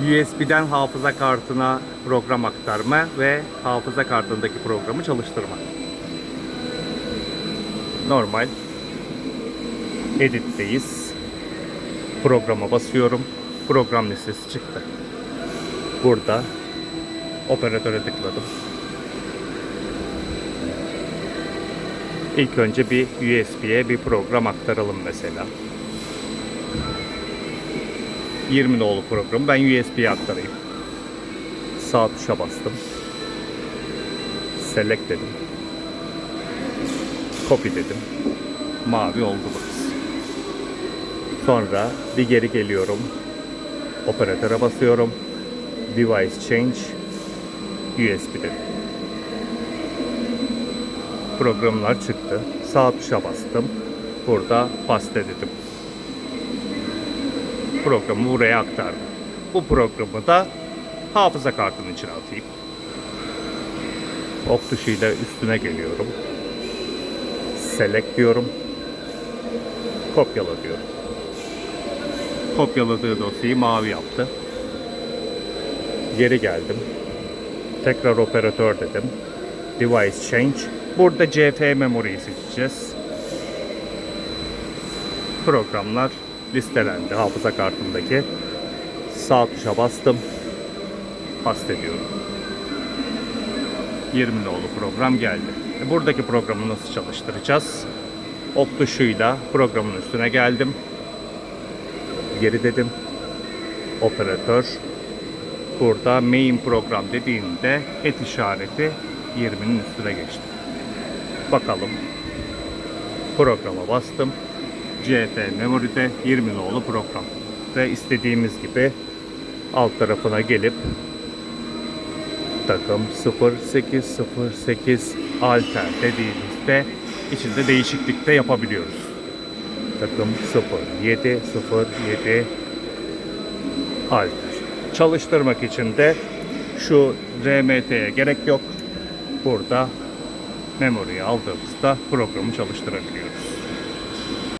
USB'den hafıza kartına program aktarma ve hafıza kartındaki programı çalıştırma. Normal. Edit'teyiz. Programa basıyorum. Program listesi çıktı. Burada operatöre tıkladım. İlk önce bir USB'ye bir program aktaralım mesela. 20 nolu programı ben USB'ye aktarayım. Sağ tuşa bastım. Select dedim. Copy dedim. Mavi oldu burası. Sonra bir geri geliyorum. Operatöre basıyorum. Device change. USB dedim. Programlar çıktı. Sağ tuşa bastım. Burada paste dedim programı buraya aktardım. Bu programı da hafıza kartının içine atayım. Ok tuşuyla üstüne geliyorum. Select diyorum. Kopyala diyorum. Kopyaladığı dosyayı mavi yaptı. Geri geldim. Tekrar operatör dedim. Device change. Burada CF memory'yi seçeceğiz. Programlar listelendi hafıza kartındaki. Sağ tuşa bastım. Paste diyorum. 20 nolu program geldi. E, Buradaki programı nasıl çalıştıracağız? Ok tuşuyla programın üstüne geldim. Geri dedim. Operatör. Burada main program dediğimde et işareti 20'nin üstüne geçti. Bakalım. Programa bastım. CF Memory'de 20 nolu program. Ve istediğimiz gibi alt tarafına gelip takım 0808 alter dediğimizde içinde değişiklik de yapabiliyoruz. Takım 0707 alter. Çalıştırmak için de şu RMT'ye gerek yok. Burada memory'yi aldığımızda programı çalıştırabiliyoruz.